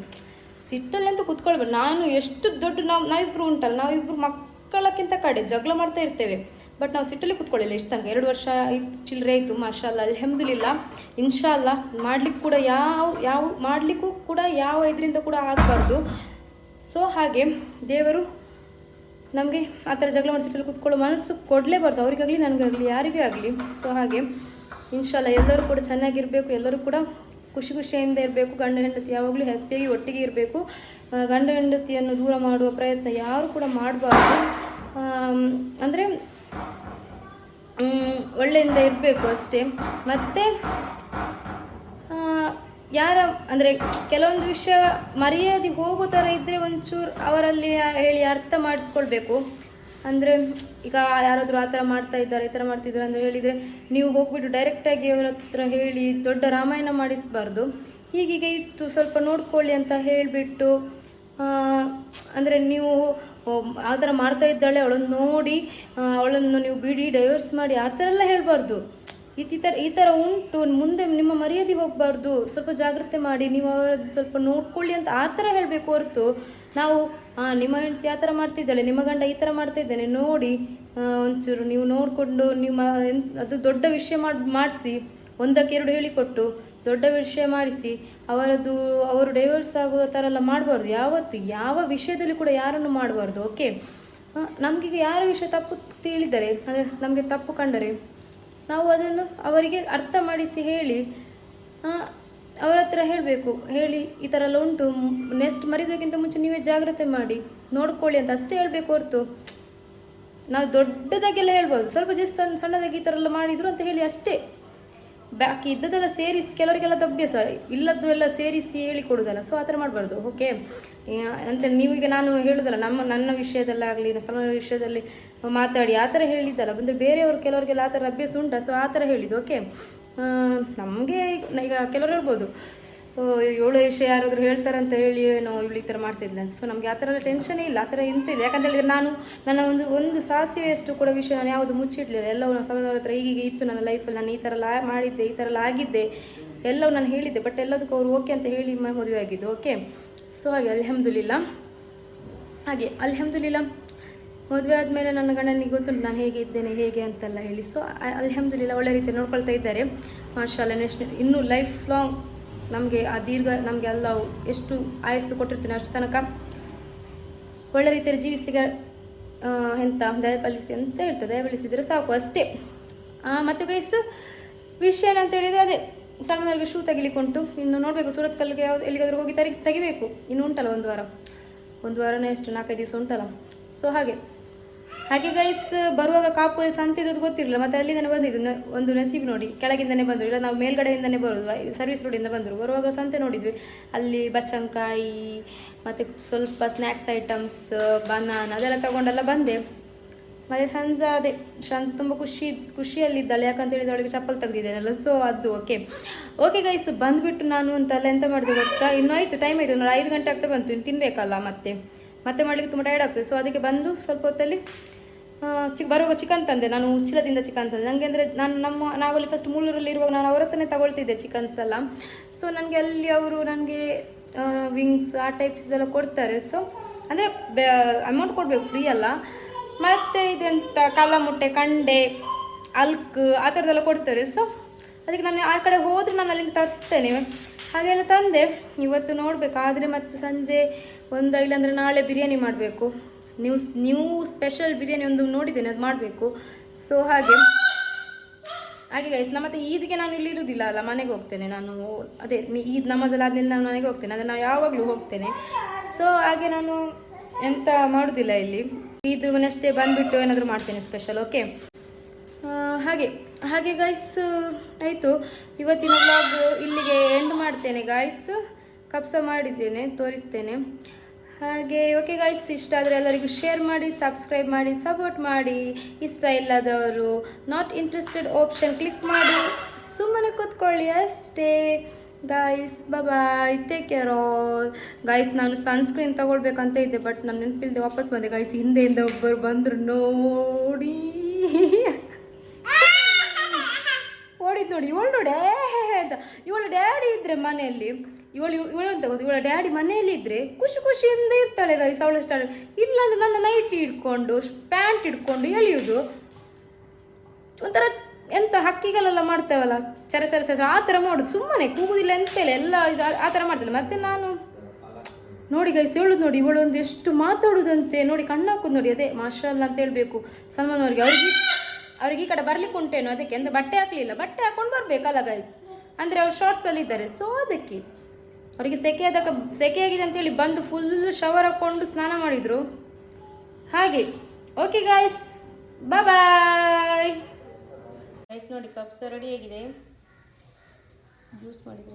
ಸಿಟ್ಟಲ್ಲಿ ಅಂತೂ ಕೂತ್ಕೊಳ್ಬಾರ್ದು ನಾನು ಎಷ್ಟು ದೊಡ್ಡ ನಾವು, ನಾವಿಬ್ರು ಉಂಟಲ್ಲ, ನಾವಿಬ್ರು ಮಕ್ಕಳಕ್ಕಿಂತ ಕಡೆ ಜಗಳ ಮಾಡ್ತಾ ಇರ್ತೇವೆ. ಬಟ್ ನಾವು ಸಿಟ್ಟಲ್ಲಿ ಕೂತ್ಕೊಳ್ಳಿಲ್ಲ ಎಷ್ಟು ತನಕ. ಎರಡು ವರ್ಷ ಆಯ್ತು ಚಿಲ್ಲರೆ ಆಯಿತು ಮಾಷಾಲ್ಲ ಅಲ್ಹಮ್ದುಲಿಲ್ಲ. ಇನ್ಶಾಲ್ಲ ಮಾಡ್ಲಿಕ್ಕೆ ಕೂಡ ಯಾವ ಯಾವ, ಮಾಡಲಿಕ್ಕೂ ಕೂಡ ಯಾವ ಇದರಿಂದ ಕೂಡ ಆಗಬಾರ್ದು. ಸೊ ಹಾಗೆ ದೇವರು ನಮಗೆ ಆ ಥರ ಜಗಳ ಮಾಡಿ ಸಿಟ್ಟಲ್ಲಿ ಕೂತ್ಕೊಳ್ಳೋ ಮನಸ್ಸು ಕೊಡಲೇಬಾರ್ದು. ಅವ್ರಿಗಾಗಲಿ, ನನಗಾಗಲಿ, ಯಾರಿಗೇ ಆಗಲಿ. ಸೊ ಹಾಗೆ ಇನ್ಶಾಲ್ಲ ಎಲ್ಲರೂ ಕೂಡ ಚೆನ್ನಾಗಿರಬೇಕು, ಎಲ್ಲರೂ ಕೂಡ ಖುಷಿ ಖುಷಿಯಿಂದ ಇರಬೇಕು. ಗಂಡ ಹೆಂಡತಿ ಯಾವಾಗಲೂ ಹ್ಯಾಪಿಯಾಗಿ ಒಟ್ಟಿಗೆ ಇರಬೇಕು. ಗಂಡ ಹೆಂಡತಿಯನ್ನು ದೂರ ಮಾಡುವ ಪ್ರಯತ್ನ ಯಾರು ಕೂಡ ಮಾಡಬಾರ್ದು. ಅಂದರೆ ಒಳ್ಳೆಯಿಂದ ಇರಬೇಕು ಅಷ್ಟೇ. ಮತ್ತು ಯಾರ, ಅಂದರೆ ಕೆಲವೊಂದು ವಿಷಯ ಮರ್ಯಾದೆ ಹೋಗೋ ಥರ ಇದ್ದರೆ ಒಂಚೂರು ಅವರಲ್ಲಿ ಹೇಳಿ ಅರ್ಥ ಮಾಡಿಸ್ಕೊಳ್ಬೇಕು. ಅಂದರೆ ಈಗ ಯಾರಾದರೂ ಆ ಥರ ಮಾಡ್ತಾ ಇದ್ದಾರೆ, ಈ ಥರ ಮಾಡ್ತಿದ್ದಾರೆ ಅಂತ ಹೇಳಿದರೆ ನೀವು ಹೋಗ್ಬಿಟ್ಟು ಡೈರೆಕ್ಟಾಗಿ ಅವರ ಹತ್ರ ಹೇಳಿ ದೊಡ್ಡ ರಾಮಾಯಣ ಮಾಡಿಸಬಾರ್ದು. ಹೀಗೀಗೆ ಇತ್ತು, ಸ್ವಲ್ಪ ನೋಡ್ಕೊಳ್ಳಿ ಅಂತ ಹೇಳಿಬಿಟ್ಟು ಅಂದರೆ ನೀವು ಆ ಥರ ಮಾಡ್ತಾ ಇದ್ದಾಳೆ, ಅವಳನ್ನು ನೋಡಿ ಅವಳನ್ನು ನೀವು ಬಿಡಿ ಡೈವರ್ಸ್ ಮಾಡಿ, ಆ ಥರ ಎಲ್ಲ ಹೇಳಬಾರ್ದು. ಈ ಥರ ಈ ಥರ ಉಂಟು, ಮುಂದೆ ನಿಮ್ಮ ಮರ್ಯಾದೆ ಹೋಗಬಾರ್ದು. ಸ್ವಲ್ಪ ಜಾಗ್ರತೆ ಮಾಡಿ, ನೀವು ಅವರದ್ದು ಸ್ವಲ್ಪ ನೋಡ್ಕೊಳ್ಳಿ ಅಂತ ಆ ಥರ ಹೇಳಬೇಕು ಹೊರತು. ನಾವು ಹಾಂ ನಿಮ್ಮ ಹೆಂಡತಿ ಆ ಥರ ಮಾಡ್ತಿದ್ದಾಳೆ ನಿಮ್ಮ ಗಂಡ ಈ ಥರ ಮಾಡ್ತಾ ಇದ್ದಾನೆ, ನೋಡಿ ಒಂಚೂರು ನೀವು ನೋಡಿಕೊಂಡು ನಿಮ್ಮ ಅದು ದೊಡ್ಡ ವಿಷಯ ಮಾಡಿ ಮಾಡಿಸಿ, ಒಂದಕ್ಕೆ ಎರಡು ಹೇಳಿಕೊಟ್ಟು. ದೊಡ್ಡ ವಿಷಯ ಮಾಡಿಸಿ ಅವರದ್ದು ಅವರು ಡೈವರ್ಸ್ ಆಗುವ ಥರ ಎಲ್ಲ ಮಾಡಬಾರ್ದು. ಯಾವತ್ತು, ಯಾವ ವಿಷಯದಲ್ಲಿ ಕೂಡ ಯಾರನ್ನು ಮಾಡಬಾರ್ದು ಓಕೆ ನಮಗೀಗ ಯಾರ ವಿಷಯ ತಪ್ಪು ತಿಳಿದರೆ, ಅಂದರೆ ನಮಗೆ ತಪ್ಪು ಕಂಡರೆ, ನಾವು ಅದನ್ನು ಅವರಿಗೆ ಅರ್ಥ ಮಾಡಿಸಿ ಹೇಳಿ ಅವರ ಹತ್ರ ಹೇಳಬೇಕು. ಹೇಳಿ, ಈ ಥರ ಎಲ್ಲ ಉಂಟು ನೆಕ್ಸ್ಟ್ ಮರಿದೋಕ್ಕಿಂತ ಮುಂಚೆ ನೀವೇ ಜಾಗ್ರತೆ ಮಾಡಿ, ನೋಡ್ಕೊಳ್ಳಿ ಅಂತ ಅಷ್ಟೇ ಹೇಳಬೇಕು ಹೊರತು. ನಾವು ದೊಡ್ಡದಾಗೆಲ್ಲ ಹೇಳ್ಬೋದು ಸ್ವಲ್ಪ ಜಸ್ಟ್ ಸಣ್ಣ ಸಣ್ಣದಾಗಿ ಈ ಥರ ಎಲ್ಲ ಮಾಡಿದ್ರು ಅಂತ ಹೇಳಿ ಅಷ್ಟೇ. ಬಾಕಿ ಇದ್ದದೆಲ್ಲ ಸೇರಿಸಿ, ಕೆಲವರಿಗೆಲ್ಲ ಅಭ್ಯಾಸ ಇಲ್ಲದ್ದು ಎಲ್ಲ ಸೇರಿಸಿ ಹೇಳಿ ಕೊಡೋದಲ್ಲ ಸೊ ಆ ಥರ ಮಾಡಬಾರ್ದು ಓಕೆ ಅಂತ ನೀವೀಗ ನಾನು ಹೇಳೋದಲ್ಲ, ನಮ್ಮ, ನನ್ನ ವಿಷಯದಲ್ಲಾಗಲಿ ಸಮಾನ ವಿಷಯದಲ್ಲಿ ಮಾತಾಡಿ, ಆ ಥರ ಹೇಳಿದ್ದಲ್ಲ ಅಂದರೆ ಬೇರೆಯವರು ಕೆಲವರಿಗೆಲ್ಲ ಆ ಥರ ಅಭ್ಯಾಸ ಉಂಟಾ ಸೊ ಆ ಥರ ಹೇಳಿದ್ದು ಓಕೆ ನಮಗೆ ಈಗ ಕೆಲವರು ಹೇಳ್ಬೋದು ಏಳು ವಿಷಯ ಯಾರಾದರೂ ಹೇಳ್ತಾರಂತ ಹೇಳಿ ಏನೋ ಇವಳು ಈ ಥರ ಮಾಡ್ತಿದ್ದೆ ಸೊ ನಮಗೆ ಆ ಥರ ಎಲ್ಲ ಟೆನ್ಷನೇ ಇಲ್ಲ, ಆ ಥರ ಇಲ್ಲ. ಯಾಕಂತ ಹೇಳಿದ್ರೆ ನಾನು, ನನ್ನ ಒಂದು ಒಂದು ಸಾಸಿವೆಯಷ್ಟು ಕೂಡ ವಿಷಯ ನಾನು ಯಾವುದು ಮುಚ್ಚಿಡಲಿಲ್ಲ. ಎಲ್ಲವೂ ನಾನು ಸಮಯದವ್ರ ಹತ್ರ ಹೀಗೆ ಇತ್ತು ನನ್ನ ಲೈಫಲ್ಲಿ ನಾನು ಈ ಥರ ಲಾ ಮಾಡಿದ್ದೆ, ಈ ಥರ ಎಲ್ಲ ಆಗಿದ್ದೆ. ಎಲ್ಲವೂ ನಾನು ಹೇಳಿದ್ದೆ ಬಟ್ ಎಲ್ಲದಕ್ಕೂ ಅವರು ಓಕೆ ಅಂತ ಹೇಳಿ ಮದುವೆ ಆಗಿದ್ದು ಓಕೆ ಸೊ ಹಾಗೆ, ಅಲ್ಹಮ್ದುಲಿಲ್ಲ. ಹಾಗೆ, ಅಲ್ಹಮ್ದುಲಿಲ್ಲ, ಮದುವೆ ಆದಮೇಲೆ ನನ್ನ ಗಂಡನಿಗೆ ಗೊತ್ತುಂಟು, ನಾನು ಹೇಗೆ ಇದ್ದೇನೆ, ಹೇಗೆ ಅಂತೆಲ್ಲ ಹೇಳಿ. ಸೊ ಅಲ್ಹಮ್ದುಲಿಲ್ಲ ಒಳ್ಳೆ ರೀತಿ ನೋಡ್ಕೊಳ್ತಾ ಇದ್ದಾರೆ. ಮಾಶಾಲ್ಲ ನೆಕ್ಸ್ಟ್ ಇನ್ನೂ ಲೈಫ್ ಲಾಂಗ್ ನಮಗೆ ಆ ದೀರ್ಘ ನಮಗೆ ಎಲ್ಲ ಎಷ್ಟು ಆಯಸ್ಸು ಕೊಟ್ಟಿರ್ತೀನಿ ಅಷ್ಟು ತನಕ ಒಳ್ಳೆ ರೀತಿಯಲ್ಲಿ ಜೀವಿಸಲಿಕ್ಕೆ ಎಂತ ದಯಪಾಲಿಸಿ ಅಂತ ಹೇಳ್ತದೆ ದಯಪಾಲಿಸಿದರೆ ಸಾಕು ಅಷ್ಟೇ. ಮತ್ತು ಗೈಸ್ ವಿಷಯ ಏನಂತ ಹೇಳಿದರೆ ಅದೇ ಸಲ್ಮಾನವ್ರಿಗೆ ಶೂ ತೆಗಿಲಿಕ್ಕೆ ಉಂಟು ಇನ್ನು ನೋಡಬೇಕು, ಸೂರತ್ ಕಲ್ಲಿಗೆ ಯಾವ್ದು, ಎಲ್ಲಿಗಾದ್ರೂ ಹೋಗಿ ತರಿ, ತೆಗಿಬೇಕು. ಇನ್ನು ಉಂಟಲ್ಲ ಒಂದು ವಾರ. ಒಂದು ವಾರನೇ ಎಷ್ಟು ನಾಲ್ಕೈದು ದಿವಸ ಉಂಟಲ್ಲ. ಸೊ ಹಾಗೆ. ಹಾಗೆ ಗೈಸ್ ಬರುವಾಗ ಕಾಪುಲಿ ಸಂತೆ ಇದ್ದದ್ದು ಗೊತ್ತಿರಲಿಲ್ಲ, ಮತ್ತೆ ಅಲ್ಲಿಂದ ಬಂದಿದ್ದು ಒಂದು ನಸೀಬ್ ನೋಡಿ, ಕೆಳಗಿಂದನೇ ಬಂದರು, ಇಲ್ಲ ನಾವು ಮೇಲ್ಗಡೆಯಿಂದನೇ ಬರೋದು ಸರ್ವಿಸ್ ರೋಡಿಂದ ಬಂದರು. ಬರುವಾಗ ಸಂತೆ ನೋಡಿದ್ವಿ, ಅಲ್ಲಿ ಬಚ್ಚಂಕಾಯಿ, ಮತ್ತು ಸ್ವಲ್ಪ ಸ್ನ್ಯಾಕ್ಸ್ ಐಟಮ್ಸ್ ಬನಾನ ಅದೆಲ್ಲ ತಗೊಂಡೆಲ್ಲ ಬಂದೆ. ಮತ್ತೆ ಶ್ರಂಜ ಅದೇ ಸಂಜೆ ತುಂಬ ಖುಷಿ, ಖುಷಿಯಲ್ಲಿದ್ದಾಳೆ, ಯಾಕಂತ ಹೇಳಿದ ಅವಳಿಗೆ ಚಪ್ಪಲ್ ತೆಗ್ದಿದ್ದೇನಲ್ಲ ಸೊ ಅದು ಓಕೆ ಓಕೆ ಗೈಸ್ ಬಂದ್ಬಿಟ್ಟು ನಾನು ಅಂತಲ್ಲ ಎಂತ ಮಾಡಿದೆ ಗೊತ್ತಾ? ಇನ್ನೂ ಆಯಿತು ಟೈಮ್ ಆಯಿತು ಒಂದು ಐದು ಗಂಟೆ ಆಗ್ತಾ ಬಂತು, ಇನ್ನು ತಿನ್ನಬೇಕಲ್ಲ ಮತ್ತೆ. ಮತ್ತೆ ಮಾಡಲಿಕ್ಕೆ ತುಂಬ ಟೈರ್ಡ್ ಆಗ್ತದೆ. ಸೊ ಅದಕ್ಕೆ ಬಂದು ಸ್ವಲ್ಪ ಹೊತ್ತಲ್ಲಿ ಚಿಕ್, ಬರುವಾಗ ಚಿಕನ್ ತಂದೆ. ನಾನು ಉಚ್ಚಿಲದಿಂದ ಚಿಕನ್ ತಂದೆ. ನನಗೆ ಅಂದರೆ ನಾನು ನಮ್ಮ, ನಾವಲ್ಲಿ ಫಸ್ಟ್ ಮೂಳೂರಲ್ಲಿ ಇರುವಾಗ ನಾನು ಅವರತ್ತನೇ ಹತ್ರನೇ ತಗೊಳ್ತಿದ್ದೆ ಚಿಕನ್ಸ್ ಎಲ್ಲ. ಸೊ ನನಗೆ ಅಲ್ಲಿ ಅವರು ನನಗೆ ವಿಂಗ್ಸ್ ಆ ಟೈಪ್ಸ್ ಎಲ್ಲ ಕೊಡ್ತಾರೆ. ಸೊ ಅಂದರೆ ಅಮೌಂಟ್ ಕೊಡಬೇಕು ಫ್ರೀ ಅಲ್ಲ. ಮತ್ತು ಇದೆಂತ ಕಲ್ಲ ಮುಟ್ಟೆ, ಕಂಡೆ, ಅಲ್ಕ್, ಆ ಥರದ್ದೆಲ್ಲ ಕೊಡ್ತಾರೆ. ಸೊ ಅದಕ್ಕೆ ನಾನು ಆ ಕಡೆ ಹೋದರೆ ನಾನು ಅಲ್ಲಿಂದ ತರ್ತೇನೆ. ಹಾಗೆಲ್ಲ ತಂದೆ, ಇವತ್ತು ನೋಡಬೇಕು. ಆದರೆ ಮತ್ತೆ ಸಂಜೆ ಒಂದು ಇಲ್ಲಾಂದರೆ ನಾಳೆ ಬಿರಿಯಾನಿ ಮಾಡಬೇಕು. ನೀವು ನ್ಯೂ ಸ್ಪೆಷಲ್ ಬಿರಿಯಾನಿ ಒಂದು ನೋಡಿದ್ದೇನೆ, ಅದು ಮಾಡಬೇಕು. ಸೊ ಹಾಗೆ. ಹಾಗೆ ಗೈಸ್ ನಮ್ಮ ಮತ್ತೆ ಈದ್ಗೆ ನಾನು ಇಲ್ಲಿ ಇರುವುದಿಲ್ಲ ಅಲ್ಲ, ಮನೆಗೆ ಹೋಗ್ತೇನೆ ನಾನು. ಅದೇ ಈದ್ ನಮಾಜಲ್ಲಿ ಆದ್ಮೇಲೆ ನಾನು ಮನೆಗೆ ಹೋಗ್ತೇನೆ, ಅಂದರೆ ನಾನು ಯಾವಾಗಲೂ ಹೋಗ್ತೇನೆ. ಸೊ ಹಾಗೆ ನಾನು ಎಂತ ಮಾಡೋದಿಲ್ಲ ಇಲ್ಲಿ. ಈದ್ ನೆಕ್ಸ್ಟ್ ಬಂದುಬಿಟ್ಟು ಏನಾದರೂ ಮಾಡ್ತೇನೆ ಸ್ಪೆಷಲ್ ಓಕೆ ಹಾಗೆ. ಹಾಗೆ ಗಾಯ್ಸ್ ಆಯಿತು. ಇವತ್ತಿನ ಬ್ಲಾಗ್ ಇಲ್ಲಿಗೆ ಎಂಡ್ ಮಾಡ್ತೇನೆ ಗಾಯ್ಸ್ ಕಪ್ಸ ಮಾಡಿದ್ದೇನೆ, ತೋರಿಸ್ತೇನೆ. ಹಾಗೆ ಓಕೆ ಗಾಯ್ಸ್ ಇಷ್ಟ ಆದರೆ ಎಲ್ಲರಿಗೂ ಶೇರ್ ಮಾಡಿ ಸಬ್ಸ್ಕ್ರೈಬ್ ಮಾಡಿ ಸಪೋರ್ಟ್ ಮಾಡಿ. ಇಷ್ಟ ಇಲ್ಲದವರು ನಾಟ್ ಇಂಟ್ರೆಸ್ಟೆಡ್ ಆಪ್ಷನ್ ಕ್ಲಿಕ್ ಮಾಡಿ. ಸುಮ್ಮನೆ ಕೂತ್ಕೊಳ್ಳಿ, ಅಷ್ಟೇ. Guys bye take care all guys ನಾನು ಸನ್ಸ್ಕ್ರೀನ್ ತಗೊಳ್ಬೇಕಂತ ಇದ್ದೆ ಬಟ್ ನಾನು ನೆನಪಿಲ್ಲದೆ ವಾಪಸ್ ಬಂದೆ. ಗಾಯ್ಸ್ ಹಿಂದೆಯಿಂದ ಒಬ್ಬರು ಬಂದರು ನೋಡಿ. ಓಡಿದ್ ನೋಡಿ, ಇವಳು ನೋಡಿ ಅಂತ. ಇವಳು ಡ್ಯಾಡಿ ಇದ್ರೆ ಮನೆಯಲ್ಲಿ, ಇವಳು ಇವಳು ಅಂತ ಗೊತ್ತು, ಇವಳ ಡ್ಯಾಡಿ ಮನೆಯಲ್ಲಿ ಇದ್ರೆ ಖುಷಿ ಖುಷಿಯಿಂದ ಇರ್ತಾಳೆ ಗೈಸ್ ಅವಳ ಸ್ಟಾರ್ಟ್ ಇಲ್ಲಾಂದ್ರೆ ನನ್ನ ನೈಟಿ ಇಟ್ಕೊಂಡು ಪ್ಯಾಂಟ್ ಇಟ್ಕೊಂಡು ಎಳೆಯುವುದು ಒಂಥರ ಎಂತ ಹಕ್ಕಿಗಳೆಲ್ಲ ಮಾಡ್ತೇವಲ್ಲ, ಚರ ಚರ ಚರ, ಆ ಥರ ಮಾಡೋದು. ಸುಮ್ಮನೆ ಕೂಗುದಿಲ್ಲ ಎಂತ ಇಲ್ಲ, ಎಲ್ಲ ಇದು ಆ- ಥರ ಮಾಡ್ತಾಳೆ ಮತ್ತೆ ನಾನು ನೋಡಿ ಗೈಸ್ ಹೇಳುದು ನೋಡಿ, ಇವಳು ಒಂದು ಎಷ್ಟು ಮಾತಾಡುದಂತೆ. ನೋಡಿ, ಕಣ್ಣು ಹಾಕುದು ನೋಡಿ, ಅದೇ, ಮಾಷಲ್ಲ ಅಂತ ಹೇಳಬೇಕು. ಸಲ್ಮಾನ್ ಅವ್ರಿಗೆ ಅವ್ರಿಗೆ ಅವ್ರಿಗೆ ಈ ಕಡೆ ಬರ್ಲಿಕ್ಕೆ ಉಂಟೇನು ಅದಕ್ಕೆ ಅಂದ್ರೆ ಬಟ್ಟೆ ಹಾಕ್ಲಿಲ್ಲ. ಬಟ್ಟೆ ಹಾಕೊಂಡು ಬರ್ಬೇಕಲ್ಲ ಗೈಸ್ ಅಂದರೆ ಅವ್ರು ಶಾರ್ಟ್ಸಲ್ಲಿ ಇದ್ದಾರೆ. ಸೊ ಅದಕ್ಕೆ ಅವರಿಗೆ ಸೆಕೆ ಆದಾಗ, ಸೆಕೆ ಆಗಿದೆ ಅಂತೇಳಿ ಬಂದು ಫುಲ್ ಶವರ್ ಹಾಕ್ಕೊಂಡು ಸ್ನಾನ ಮಾಡಿದರು. ಹಾಗೆ. ಓಕೆ ಗಾಯ್ಸ್ ಬಾಯ್ ಗೈಸ್ ನೋಡಿ ಕಪ್ಸ ರೆಡಿ ಆಗಿದೆ. ಜ್ಯೂಸ್ ಮಾಡಿದ್ರೆ.